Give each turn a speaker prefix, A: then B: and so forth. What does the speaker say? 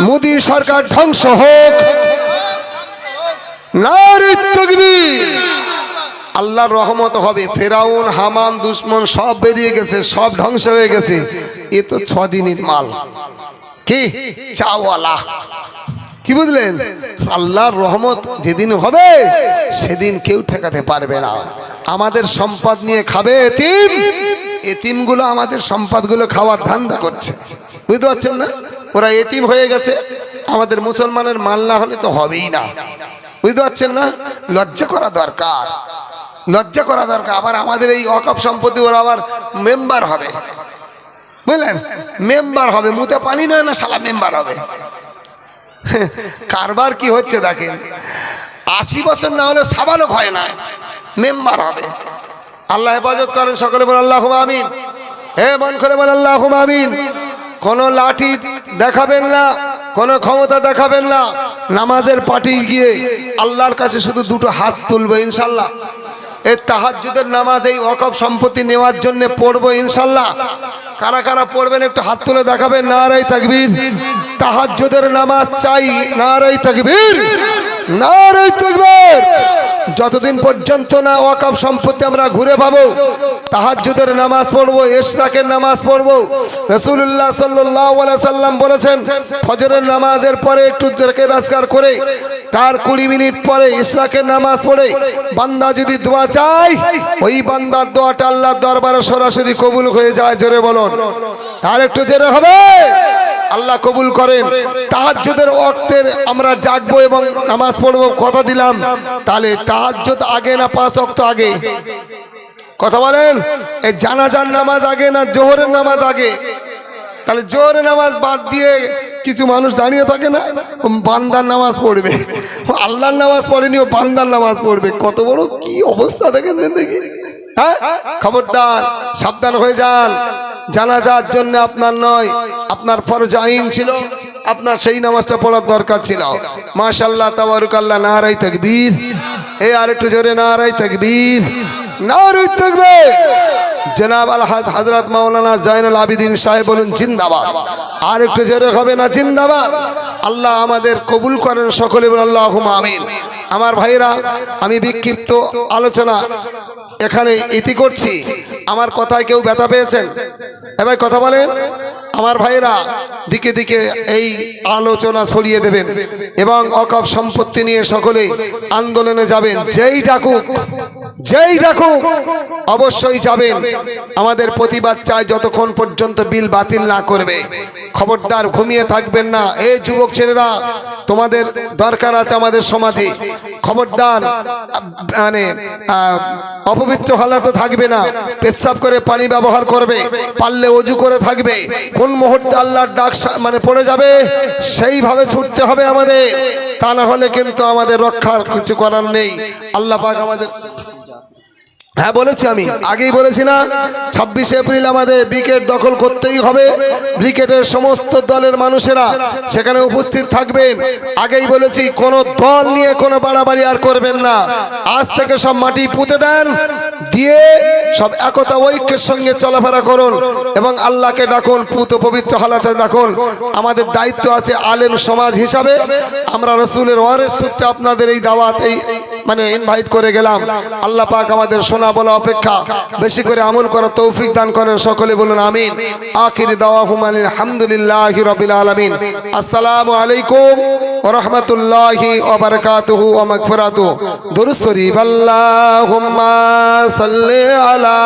A: মোদী সরকার ধ্বংস হোক। আল্লাহর রহমত হবে। ফেরাউন, হামান, দুশ্মন সব বেরিয়ে গেছে, সব ধ্বংস হয়ে গেছে। এ তো ছ দিনের মাল। কি? চাওয়ালা। কি বুঝলেন? আল্লাহর রহমত যেদিন হবে, সেদিন কেউ ঠেকাতে পারবে না। আমাদের সম্পদ নিয়ে খাবে এতিম। এতিমগুলো আমাদের সম্পদগুলো খাওয়ার ধান্দা করছে। বুঝতে পারছেন না? ওরা এতিম হয়ে গেছে, আমাদের মুসলমানের মাল না হলে তো হবেই না। বুঝতে পারছেন না? লজ্জা করা দরকার। লজ্জা করা দরকার। আবার আমাদের এই অকপ সম্পত্তি ওরা আবার মেম্বার হবে। বুঝলেন? মেম্বার হবে। মুতে পানি নয় না সালা মেম্বার হবে? কারবার কি হচ্ছে দেখেন? আশি বছর না হলে সাবালক হয় না। মেম্বার হবে। আল্লাহ হেফাজত করেন সকলে বলেন আল্লাহ আমিন। হে মন করে বলেন আল্লাহ আমিন। কোন লাঠি দেখাবেন না, কোন ক্ষমতা দেখাবেন না। নামাজের পার্টি গিয়ে আল্লাহর কাছে শুধু দুটো হাত তুলবে ইনশাল্লাহ। এই তাহাজ্জুদের নামাজ, এই অকপ সম্পত্তি নেওয়ার জন্য পড়ব ইনশাল্লাহ। কারা কারা পড়বেন একটু হাত তুলে দেখাবেন নারাই তাকবীর। তাহাজ্জুদের নামাজ চাই নারাই তাকবীর। তাকবীর। যতদিন পর্যন্ত না ওয়াকফ সম্পত্তি আমরা ঘুরে পাবো তাহাজ্জুদের নামাজ পড়ব ইশরাকের নামাজ পড়ব। রসুল্লাহ সাল্লাহ সাল্লাম বলেছেন, ফজরের নামাজের পরে একটু রাজগার করে, তার কুড়ি মিনিট পরে ইশরাকের নামাজ পড়ে, বান্দা যদি দোয়া চায়, ওই বান্দার দোয়াটা আল্লাহর দরবারে সরাসরি কবুল হয়ে যায়, জোরে বলুন। আর একটু জোরে হবে? আল্লাহ কবুল করেন। তাহাজ্জুদের ওয়াক্তের আমরা জাগবো এবং নামাজ পড়ব, কথা দিলাম। তাহলে তাহাজ্জুদ আগে না পাঁচ ওয়াক্ত আগে? কথা বলেন? এই জানাজার নামাজ আগে না জোহরের নামাজ আগে? তাহলে জোহরের নামাজ বাদ দিয়ে কিছু মানুষ দাঁড়িয়ে থাকে না? বান্দার নামাজ পড়বে। আল্লাহর নামাজ পড়েনি, ও বান্দার নামাজ পড়বে। কত বড় কি অবস্থা দেখেন দেখি। হ্যাঁ? খবরদার, সাবধান হয়ে যান। জানাজার জন্য আপনার নয়, আপনার ফরজ আইন ছিল। আপনার সেই নামাজটা পড়ার দরকার ছিল। মাশাল্লাহ তাবারুকাল্লাহ নারাই তাকবীর। এই আরেকটু জোরে নারাই তাকবীর। নারাই তাকবীর জনাব আল হাজ হজরত মাওলানা জাইনুল আবিদিন সাহেব বলুন, জিন্দাবাদ। আর একটু জোরে হবে না, জিন্দাবাদ? আল্লাহ আমাদের কবুল করেন সকলে বলুন আল্লাহ আমিন। আমার ভাইরা, আমি বিক্ষিপ্ত আলোচনা এখানে ইতি করছি। আমার কথায় কেউ ব্যথা পেয়েছেন? এবার কথা বলেন। আমার ভাইরা, দিকে দিকে এই আলোচনা ছড়িয়ে দেবেন এবং অকপ সম্পত্তি নিয়ে সকলে আন্দোলনে যাবেন। যেই ডাকুক যেই ডাকুক অবশ্যই যাবেন। আমাদের প্রতিবাদ চাই যতক্ষণ পর্যন্ত বিল বাতিল না করবে। খবরদার ঘুমিয়ে থাকবেন না। এই যুবক ছেলেরা, তোমাদের দরকার আছে আমাদের সমাজে। খবরদার মানে অপবিত্র হালাতে থাকবে না। পেচ্ছাপ করে পানি ব্যবহার করবে। পারলে অজু করে থাকবে। কোন মুহূর্তে আল্লাহর ডাক মানে পড়ে যাবে, সেইভাবে ছুটতে হবে আমাদের। তা না হলে কিন্তু আমাদের রক্ষার কিছু করার নেই। আল্লাহ পাক আমাদের হ্যাঁ বলেছি আমি। আগেই বলেছি না, ছাব্বিশে এপ্রিল আমাদের ব্রিকেট দখল করতেই হবে। ব্রিকেটের সমস্ত দলের মানুষেরা সেখানে উপস্থিত থাকবেন। আগেই বলেছি, কোন দল নিয়ে কোনো বাড়াবাড়ি আর করবেন না। আজ থেকে সব মাটি পুঁতে দেন, দিয়ে সব একতা ঐক্যের সঙ্গে চলাফেরা করুন এবং আল্লাহকে ডাকুন, পুত পবিত্র হালাতে ডাকুন। আমাদের দায়িত্ব আছে আলেম সমাজ হিসাবে। আমরা রসুলের ওয়ারের সূত্রে আপনাদের এই দাওয়াত, এই মানে ইনভাইট করে গেলাম। আল্লাহ পাক আমাদের শোনা বলা অপেক্ষা। বেশি করে আমল করা তৌফিক দান করেন, সকলে বলুন আমিন। আখির দাওয়া হুমান আলহামদুলিল্লাহ রবিল আলমিন। আসসালামু আলাইকুম রহমতুল্লাহি রাহমাতুল্লাহি ও মাগফিরাতুহু। দুরুদ শরীফ, আল্লাহুম্মা সাল্লি আলা